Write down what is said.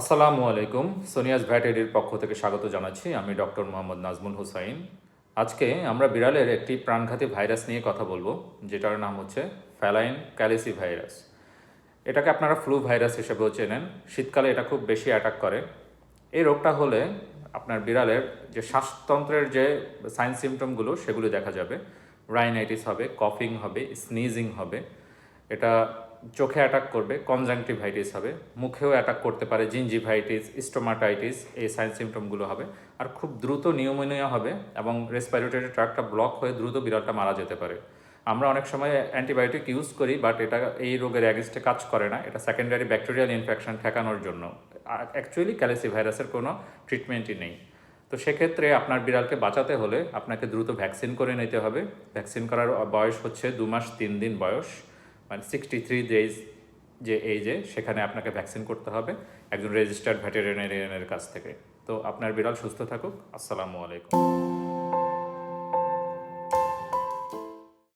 আসসালামু আলাইকুম। সোনিয়াস ভ্যাটেরির পক্ষ থেকে স্বাগত জানাচ্ছি। আমি ডক্টর মোহাম্মদ নাজমুল হুসাইন। আজকে আমরা বিড়ালের একটি প্রাণঘাতী ভাইরাস নিয়ে কথা বলব, যেটার নাম হচ্ছে ফ্যালাইন ক্যালিসি ভাইরাস এটাকে আপনারা ফ্লু ভাইরাস হিসেবেও চেনেন। শীতকালে এটা খুব বেশি অ্যাটাক করে। এই রোগটা হলে আপনার বিড়ালের যে শ্বাসতন্ত্রের যে সাইন সিমটমগুলো, সেগুলো দেখা যাবে। রাইনাইটিস হবে, কফিং হবে, স্নিজিং হবে। এটা চোখে অ্যাটাক করবে কনজাংটিভাইটিস হবে, মুখেও অ্যাটাক করতে পারে জিঞ্জিভাইটিস স্টোমাটাইটিস এই সাইন সিমটমগুলো হবে। আর খুব দ্রুত নিউমোনিয়া হবে এবং রেসপিরেটরি ট্র্যাকটা ব্লক হয়ে দ্রুত বিড়ালটা মারা যেতে পারে। আমরা অনেক সময় অ্যান্টিবায়োটিক ইউজ করি বাট এটা এই রোগের অ্যাগেনস্টে কাজ করে না। এটা সেকেন্ডারি ব্যাকটেরিয়াল ইনফেকশন ঠেকানোর জন্য। অ্যাকচুয়ালি ক্যালেসি ভাইরাসের কোনো ট্রিটমেন্টই নেই। তো সেক্ষেত্রে আপনার বিড়ালকে বাঁচাতে হলে আপনাকে দ্রুত ভ্যাকসিন করে নিতে হবে। ভ্যাকসিন করার বয়স হচ্ছে দু মাস তিন দিন বয়স। মানে সিক্সটি থ্রি ডেজ যে এইজে সেখানে আপনাকে ভ্যাকসিন করতে হবে একজন রেজিস্টার্ড ভেটেরিনারিয়ানের কাছ থেকে। তো আপনার বিড়াল সুস্থ থাকুক, আসসালামু আলাইকুম।